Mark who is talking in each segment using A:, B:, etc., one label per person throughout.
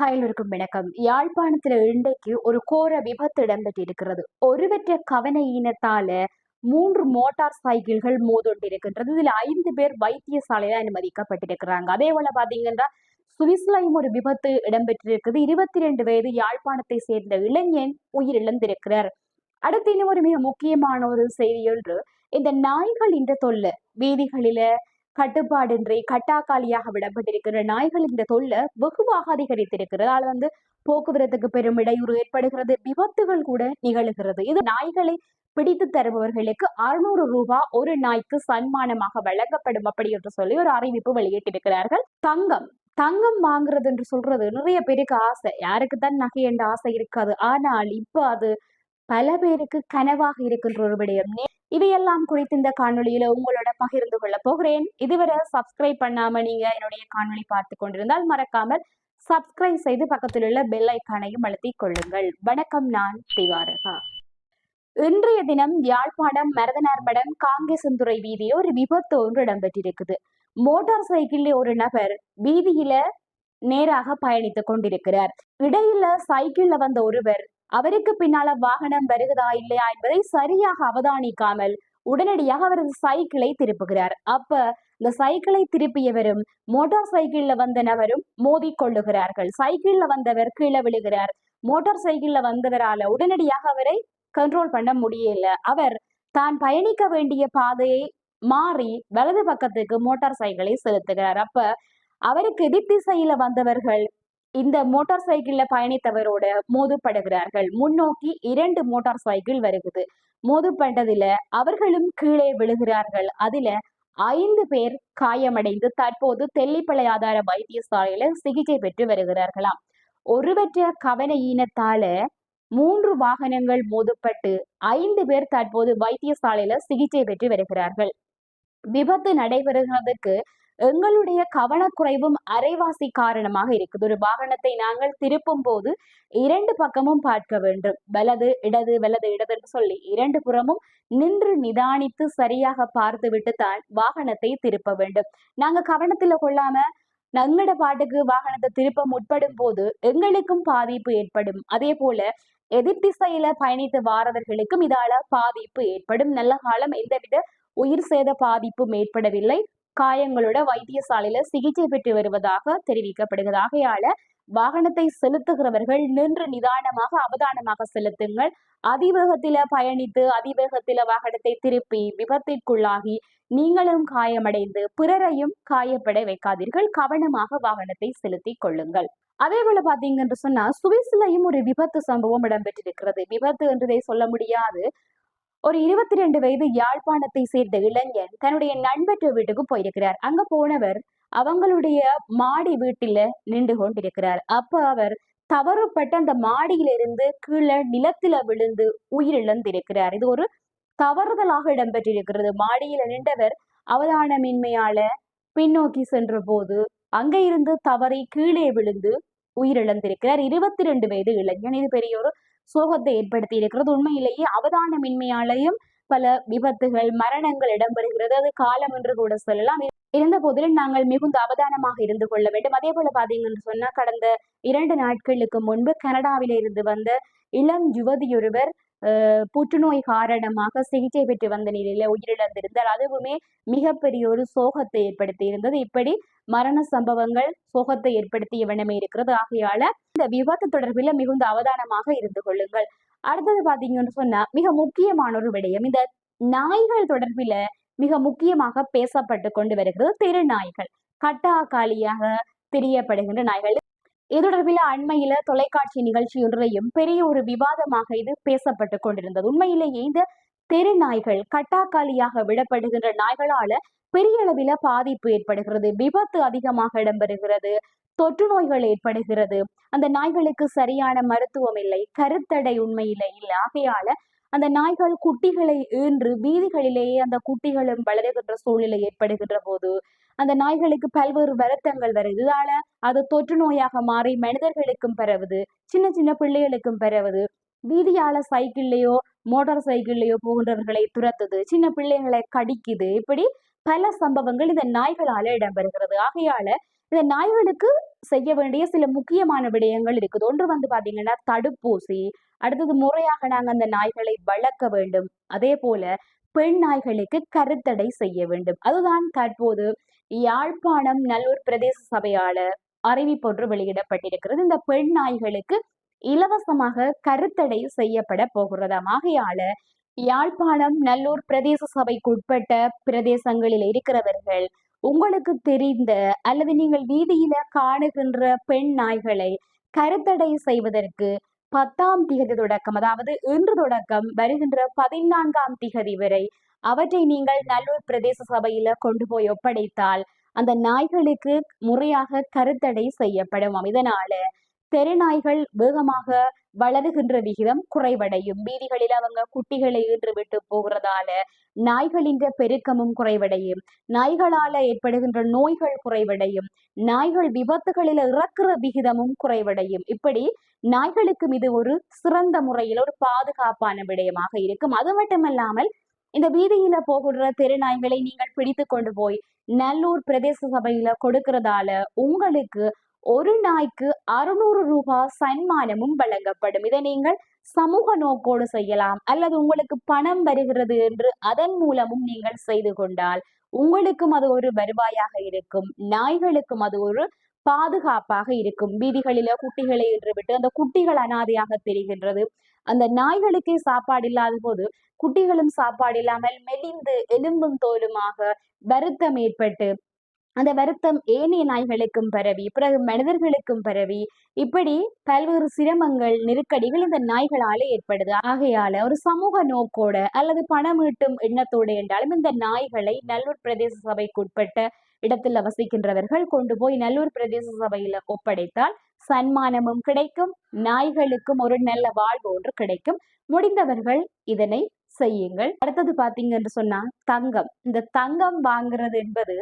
A: ஹயலருக்கும் வணக்கம் யாழ்ப்பாணத்துல இன்றைக்கு ஒரு கோர விபத்து இடம்பெற்றிருக்கிறது. ஒருவற்ற கவன மூன்று மோட்டார் சைக்கிள்கள் மோதொண்டிருக்கின்றது. இதுல ஐந்து பேர் வைத்தியசாலையில அனுமதிக்கப்பட்டிருக்கிறாங்க. அதே போல பாத்தீங்கன்னா சுவிஸ்லையும் ஒரு விபத்து இடம்பெற்றிருக்குது. இருபத்தி ரெண்டு வயது யாழ்ப்பாணத்தை சேர்ந்த இளைஞன் உயிரிழந்திருக்கிறார். அடுத்து இன்னும் ஒரு மிக முக்கியமான ஒரு செய்தி ஒன்று. இந்த நாய்கள் இந்த தொல்லை. வீதிகளில கட்டுப்பாடின்றி கட்டாக்காலியாக விடப்பட்டிருக்கிற நாய்கள் இந்த தொல்லை வெகுவாக அதிகரித்திருக்கிறது. வந்து போக்குவரத்துக்கு பெரும் இடையூறு ஏற்படுகிறது. விபத்துகள் கூட நிகழுகிறது. இது நாய்களை பிடித்து தருபவர்களுக்கு அறுநூறு ரூபாய் ஒரு நாய்க்கு சன்மானமாக வழங்கப்படும் அப்படி என்று சொல்லி ஒரு அறிவிப்பு வெளியிட்டிருக்கிறார்கள். தங்கம் தங்கம் வாங்குறது என்று சொல்றது நிறைய பேருக்கு ஆசை. யாருக்கு தான் நகை என்ற ஆசை இருக்காது. ஆனால் இப்போ அது பல பேருக்கு கனவாக இருக்கின்ற ஒரு விடயம். இவையெல்லாம் குறித்து இந்த காணொலியில உங்களோட பகிர்ந்து கொள்ள போகிறேன். இதுவரை சப்ஸ்கிரைப் பண்ணாம நீங்க என்னுடைய காணொலி பார்த்து கொண்டிருந்தால் மறக்காமல் சப்ஸ்கிரைப் செய்து பக்கத்தில் உள்ள பெல் ஐக்கானையும் அழுத்தி கொள்ளுங்கள். வணக்கம் நான் திவாரகா. இன்றைய தினம் யாழ்ப்பாணம் மரதனார்மடம் காங்கேசந்துறை வீதியில் ஒரு விபத்து ஒன்று இடம்பெற்றிருக்குது மோட்டார் சைக்கிளில் ஒரு நபர் வீதியில நேராக பயணித்துக் கொண்டிருக்கிறார். இடையில சைக்கிள்ல வந்த ஒருவர் அவருக்கு பின்னால வாகனம் வருகிறதா இல்லையா என்பதை சரியாக அவதானிக்காமல் உடனடியாக அவரது சைக்கிளை திருப்புகிறார். அப்ப இந்த சைக்கிளை திருப்பியவரும் மோட்டார் சைக்கிள்ல வந்த நபரும் மோதி கொள்ளுகிறார்கள். சைக்கிள்ல வந்தவர் கீழே விழுகிறார். மோட்டார் சைக்கிள்ல வந்தவரால உடனடியாக அவரை கண்ட்ரோல் பண்ண முடியல. அவர் தான் பயணிக்க வேண்டிய பாதையை மாறி வலது பக்கத்துக்கு மோட்டார் சைக்கிளை செலுத்துகிறார். அப்ப அவருக்கு எதிர்த்திசையில வந்தவர்கள் இந்த மோட்டார் சைக்கிள்ல பயணித்தவரோட மோதுப்படுகிறார்கள். முன்னோக்கி இரண்டு மோட்டார் சைக்கிள் வருகுது. மோதுப்பட்டதுல அவர்களும் கீழே விழுகிறார்கள். அதுல ஐந்து பேர் காயமடைந்து தற்போது தெல்லிப்பளை ஆதார வைத்தியசாலையில சிகிச்சை பெற்று வருகிறார்களாம். ஒருவற்ற கவன ஈனத்தால மூன்று வாகனங்கள் மோதப்பட்டு ஐந்து பேர் தற்போது வைத்தியசாலையில சிகிச்சை பெற்று வருகிறார்கள். விபத்து நடைபெறுகிறதுக்கு எங்களுடைய கவனக்குறைவும் அரைவாசி காரணமாக இருக்குது. ஒரு வாகனத்தை நாங்கள் திருப்பும் போது இரண்டு பக்கமும் பார்க்க வேண்டும். வலது இடது வலது இடது என்று சொல்லி இரண்டு புறமும் நின்று நிதானித்து சரியாக பார்த்துவிட்டு தான் வாகனத்தை திருப்ப வேண்டும். நாங்க கவனத்துல கொள்ளாம நங்கட பாட்டுக்கு வாகனத்தை திருப்ப முற்படும் போது எங்களுக்கும் பாதிப்பு ஏற்படும். அதே போல எதிர் திசையில பயணித்து வாரவர்களுக்கும் இதால பாதிப்பு ஏற்படும். நல்ல காலம் எந்தவித உயிர் சேத பாதிப்பும் ஏற்படவில்லை. காயங்களோட வைத்தியசாலையில சிகிச்சை பெற்று வருவதாக தெரிவிக்கப்படுகிறது ஆகையால வாகனத்தை செலுத்துகிறவர்கள் நின்று நிதானமாக அவதானமாக செலுத்துங்கள். அதிவேகத்தில பயணித்து அதிவேகத்தில வாகனத்தை திருப்பி விபத்திற்குள்ளாகி நீங்களும் காயமடைந்து பிறரையும் காயப்பட வைக்காதீர்கள். கவனமாக வாகனத்தை செலுத்தி கொள்ளுங்கள். அதே போல பாத்தீங்க என்று சொன்னா சுவிஸ்லையும் ஒரு விபத்து சம்பவம் இடம்பெற்றிருக்கிறது. விபத்து என்றதை சொல்ல முடியாது. ஒரு இருபத்தி ரெண்டு வயது யாழ்ப்பாணத்தை சேர்ந்த இளைஞன் தன்னுடைய நண்பற்ற வீட்டுக்கு போயிருக்கிறார். அங்க போனவர் அவங்களுடைய மாடி வீட்டில நின்று கொண்டிருக்கிறார். அப்ப அவர் தவறுப்பட்ட அந்த மாடியிலிருந்து கீழே நிலத்தில விழுந்து உயிரிழந்திருக்கிறார். இது ஒரு தவறுதலாக இடம்பெற்றிருக்கிறது. மாடியில நின்றவர் அவதானமின்மையால பின்னோக்கி சென்ற போது அங்க இருந்து தவறி கீழே விழுந்து உயிரிழந்திருக்கிறார். இருபத்தி ரெண்டு வயது இளைஞன். இது பெரிய ஒரு சோகத்தை ஏற்படுத்தி இருக்கிறது. உண்மையிலேயே அவதானமின்மையாலையும் பல விபத்துகள் மரணங்கள் இடம்பெறுகிறது. அது காலம் என்று கூட சொல்லலாம். இருந்த போதிலும் நாங்கள் மிகுந்த அவதானமாக இருந்து கொள்ள வேண்டும். அதே போல பாத்தீங்கன்னு சொன்னா கடந்த இரண்டு நாட்களுக்கு முன்பு கனடாவில இருந்து வந்த இளம் யுவதியொருவர் புற்றுநோய் காரணமாக சிகிச்சை பெற்று வந்த நிலையில உயிரிழந்திருந்தார். அதுவுமே மிகப்பெரிய ஒரு சோகத்தை ஏற்படுத்தி இருந்தது இப்படி மரண சம்பவங்கள் சோகத்தை ஏற்படுத்திய வண்ணமே இருக்கிறது. ஆகையால இந்த விபத்து தொடர்பில் மிகுந்த அவதானமாக இருந்து கொள்ளுங்கள். அடுத்தது பாத்தீங்கன்னு சொன்னா மிக முக்கியமான ஒரு விடயம். இந்த நாய்கள் தொடர்பில மிக முக்கியமாக பேசப்பட்டு கொண்டு வருகிறது தெரு நாய்கள் கட்டாக்காலியாக தெரியப்படுகின்ற நாய்கள். இது தொடர்பில் அண்மையில தொலைக்காட்சி நிகழ்ச்சி ஒன்றையும் பெரிய ஒரு விவாதமாக இது பேசப்பட்டு கொண்டிருந்தது. உண்மையிலேயே இந்த தெரு நாய்கள் கட்டாக்காலியாக விடப்படுகின்ற நாய்களால பெரிய அளவில பாதிப்பு ஏற்படுகிறது. விபத்து அதிகமாக இடம்பெறுகிறது. தொற்று நோய்கள் ஏற்படுகிறது. அந்த நாய்களுக்கு சரியான மருத்துவம் இல்லை. கருத்தடை உண்மையில இல்லை. ஆகையால அந்த நாய்கள் குட்டிகளை ஈன்று வீதிகளிலேயே அந்த குட்டிகளும் வளருகின்ற சூழ்நிலை ஏற்படுகின்ற போது அந்த நாய்களுக்கு பல்வேறு வருத்தங்கள் வருதுதால அது தொற்று நோயாக மாறி மனிதர்களுக்கும் பரவுது சின்ன சின்ன பிள்ளைகளுக்கும் பரவுது. வீதியால சைக்கிள்லயோ மோட்டார் சைக்கிள்லயோ போகின்றவர்களை துரத்துது சின்ன பிள்ளைகளை கடிக்குது. இப்படி பல சம்பவங்கள் இந்த நாய்களால இடம்பெறுகிறது. ஆகையால இந்த நாய்களுக்கு செய்ய வேண்டிய சில முக்கியமான விடயங்கள் இருக்குது. ஒன்று வந்து பாத்தீங்கன்னா தடுப்பூசி அடுத்தது முறையாக நாங்க அந்த நாய்களை வளர்க்க வேண்டும். அதே போல பெண் நாய்களுக்கு கருத்தடை செய்ய வேண்டும். அதுதான் தற்போது யாழ்ப்பாணம் நல்லூர் பிரதேச சபையால அறிவிப்பொன்று வெளியிடப்பட்டிருக்கிறது. இந்த பெண் நாய்களுக்கு இலவசமாக கருத்தடை செய்யப்பட போகிறதாம் ஆகையால யாழ்ப்பாணம் நல்லூர் பிரதேச சபைக்குட்பட்ட பிரதேசங்களில் இருக்கிறவர்கள் உங்களுக்கு தெரிந்த அல்லது நீங்கள் வீதியில காணுகின்ற பெண் நாய்களை கருத்தடை செய்வதற்கு பத்தாம் திகதி தொடக்கம் அதாவது இன்று தொடக்கம் வருகின்ற பதினான்காம் திகதி வரை அவற்றை நீங்கள் நல்லூர் பிரதேச சபையில கொண்டு போய் ஒப்படைத்தால் அந்த நாய்களுக்கு முறையாக கருத்தடை செய்யப்படும். இதனால தெருநாய்கள் வேகமாக வளருகின்ற விகிதம் குறைவடையும். வீதிகளில் அவங்க குட்டிகளை ஈன்று விட்டு போகிறதால நாய்களின் பெருக்கமும் குறைவடையும். நாய்களால ஏற்படுகின்ற நோய்கள் குறைவடையும். நாய்கள் விபத்துகளில் இறக்குற விகிதமும் குறைவடையும். இப்படி நாய்களுக்கும் இது ஒரு சிறந்த முறையில் ஒரு பாதுகாப்பான விடயமாக இருக்கும். அது மட்டுமல்லாமல் இந்த வீதியில போகிற தெருநாய்களை நீங்கள் பிடித்து கொண்டு போய் நல்லூர் பிரதேச சபையில கொடுக்கறதால உங்களுக்கு ஒரு நாய்க்கு அறுநூறு ரூபாய் சன்மானமும் வழங்கப்படும். இதை நீங்கள் சமூக நோக்கோடு செய்யலாம். அல்லது உங்களுக்கு பணம் வருகிறது என்று அதன் மூலமும் நீங்கள் செய்து கொண்டால் உங்களுக்கும் அது ஒரு வருவாயாக இருக்கும். நாய்களுக்கும் அது ஒரு பாதுகாப்பாக இருக்கும். வீதிகளில குட்டிகளை என்று விட்டு அந்த குட்டிகள் அனாதையாக தெரிகின்றது. அந்த நாய்களுக்கே சாப்பாடு இல்லாத போது குட்டிகளும் சாப்பாடு இல்லாமல் மெலிந்து எலும்பும் தோலுமாக வருத்தம் ஏற்பட்டு அந்த வருத்தம் ஏனைய நாய்களுக்கும் பரவி பிறகு மனிதர்களுக்கும் பரவி இப்படி பல்வேறு சிரமங்கள் நெருக்கடிகள் இந்த நாய்களால ஏற்படுது. ஆகையால ஒரு சமூக நோக்கோட அல்லது பணம் ஈட்டும் எண்ணத்தோடு என்றாலும் இந்த நாய்களை நல்லூர் பிரதேச சபைக்கு உட்பட்ட இடத்தில் வசிக்கின்றவர்கள் கொண்டு போய் நல்லூர் பிரதேச சபையில ஒப்படைத்தால் சன்மானமும் கிடைக்கும் நாய்களுக்கும் ஒரு நல்ல வாழ்வு ஒன்று கிடைக்கும். முடிந்தவர்கள் இதனை செய்யுங்கள். அடுத்தது பாத்தீங்கன்னு சொன்னா தங்கம். இந்த தங்கம் வாங்குறது என்பது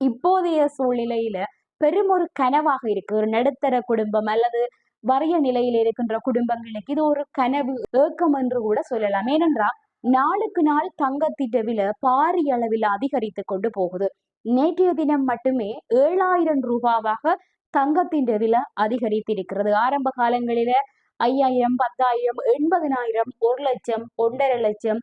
A: இப்போதைய சூழ்நிலையில பெரும் ஒரு கனவாக இருக்கு. ஒரு நடுத்தர குடும்பம் அல்லது வறிய நிலையில் இருக்கின்ற குடும்பங்களுக்கு இது ஒரு கனவு ஏக்கம் என்று கூட சொல்லலாம். ஏனென்றால் நாளுக்கு நாள் தங்கத்திட்ட விலை பாரிய அளவில் அதிகரித்து கொண்டு போகுது. நேற்றைய தினம் மட்டுமே ஏழாயிரம் ரூபாவாக தங்கத்தின் விலை அதிகரித்திருக்கிறது. ஆரம்ப காலங்களில ஐயாயிரம் பத்தாயிரம் எண்பதினாயிரம் ஒரு லட்சம் ஒன்றரை லட்சம்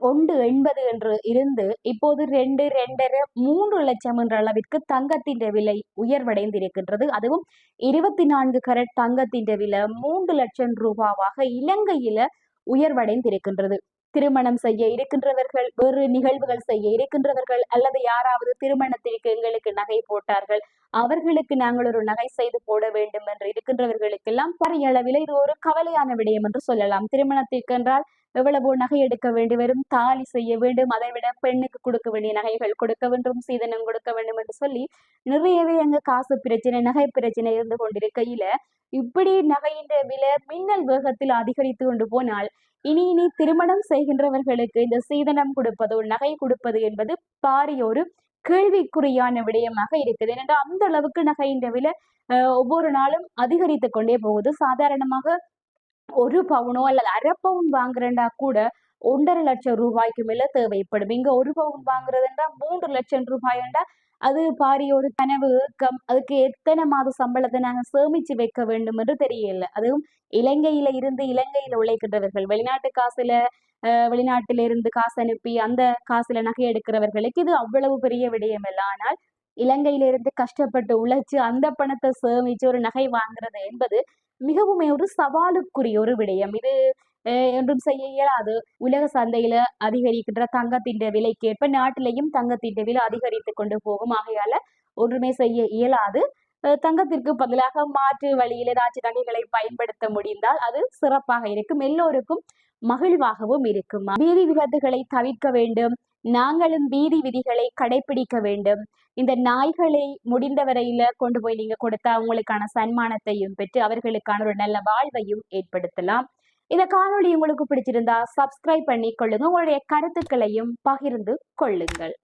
A: ஒன்று எண்பது என்று இருந்து இப்போது ரெண்டு ரெண்டரை மூன்று லட்சம் என்ற அளவிற்கு தங்கத்தின் விலை உயர்வடைந்திருக்கின்றது. அதுவும் இருபத்தி நான்கு கரட் தங்கத்தின் விலை மூன்று லட்சம் ரூபாவாக இலங்கையில உயர்வடைந்திருக்கின்றது. திருமணம் செய்ய இருக்கின்றவர்கள் வேறு நிகழ்வுகள் செய்ய இருக்கின்றவர்கள் அல்லது யாராவது திருமணத்திற்கு எங்களுக்கு நகை போட்டார்கள் அவர்களுக்கு நாங்கள் ஒரு நகை செய்து போட வேண்டும் என்று இருக்கின்றவர்களுக்கெல்லாம் பரிய அளவில் இது ஒரு கவலையான விடயம் என்று சொல்லலாம். திருமணத்திற்கு என்றால் எவ்வளவோ நகை எடுக்க வேண்டி வரும் தாலி செய்ய வேண்டும் அதை விட பெண்ணுக்கு கொடுக்க வேண்டிய நகைகள் கொடுக்க வேண்டும் சீதனம் கொடுக்க வேண்டும் என்று சொல்லி நிறையவே அங்கு காசு பிரச்சனை நகை பிரச்சனை இருந்து கொண்டிருக்கையில இப்படி நகையின் விலை மின்னல் வேகத்தில் அதிகரித்து கொண்டு போனால் இனி இனி திருமணம் செய்கின்றவர்களுக்கு இந்த சீதனம் கொடுப்பது நகை கொடுப்பது என்பது பாரிய ஒரு கேள்விக்குறியான விடயமாக இருக்குது. ஏனென்றால் அந்த அளவுக்கு நகையின் விலை ஒவ்வொரு நாளும் அதிகரித்து கொண்டே போகுது. சாதாரணமாக ஒரு பவுனோ அல்லது அரை பவுன் வாங்குறேன்டா கூட ஒன்றரை லட்சம் ரூபாய்க்கு மேல தேவைப்படும். இங்க ஒரு பவுன் வாங்குறதுன்றா மூன்று லட்சம் ரூபாயண்டா? அது பாரிய ஒரு கனவு ஏக்கம். அதுக்கு எத்தனை மாத சம்பளத்தை நாங்க சேமிச்சு வைக்க வேண்டும் என்று தெரியல. அதுவும் இலங்கையில இருந்து இலங்கையில உழைக்கின்றவர்கள் வெளிநாட்டு காசுல வெளிநாட்டிலிருந்து காசு அனுப்பி அந்த காசுல நகை எடுக்கிறவர்களுக்கு இது அவ்வளவு பெரிய விடயம் இல்லை. ஆனால் இலங்கையிலிருந்து கஷ்டப்பட்டு உழைச்சு அந்த பணத்தை சேமிச்சு ஒரு நகை வாங்குறது என்பது மிகவும் ஒரு சவாலுக்குரிய ஒரு விடயம். இது என்றும் செய்ய இயலாது. உலக சந்தையில அதிகரிக்கின்ற தங்கத்தின் விலைக்கேற்ப நாட்டிலையும் தங்கத்தின் விலை அதிகரித்து கொண்டு போகும். ஆகையால ஒன்றுமே செய்ய இயலாது. தங்கத்திற்கு பதிலாக மாற்று வழியில் ஏதாச்சும் நகைகளை பயன்படுத்த முடிந்தால் அது சிறப்பாக இருக்கும். எல்லோருக்கும் மகிழ்வாகவும் இருக்கும். வீதி விபத்துகளை தவிர்க்க வேண்டும். நாங்களும் வீதி விதிகளை கடைபிடிக்க வேண்டும். இந்த நாய்களை முடிந்த வரையில கொண்டு போய் நீங்க கொடுத்தா அவங்களுக்கான சன்மானத்தையும் பெற்று அவர்களுக்கான ஒரு நல்ல வாழ்வையும் ஏற்படுத்தலாம். இந்த காணொலி உங்களுக்கு பிடிச்சிருந்தா சப்ஸ்கிரைப் பண்ணி கொள்ளுங்க உங்களுடைய கருத்துக்களையும் பகிர்ந்து கொள்ளுங்கள்.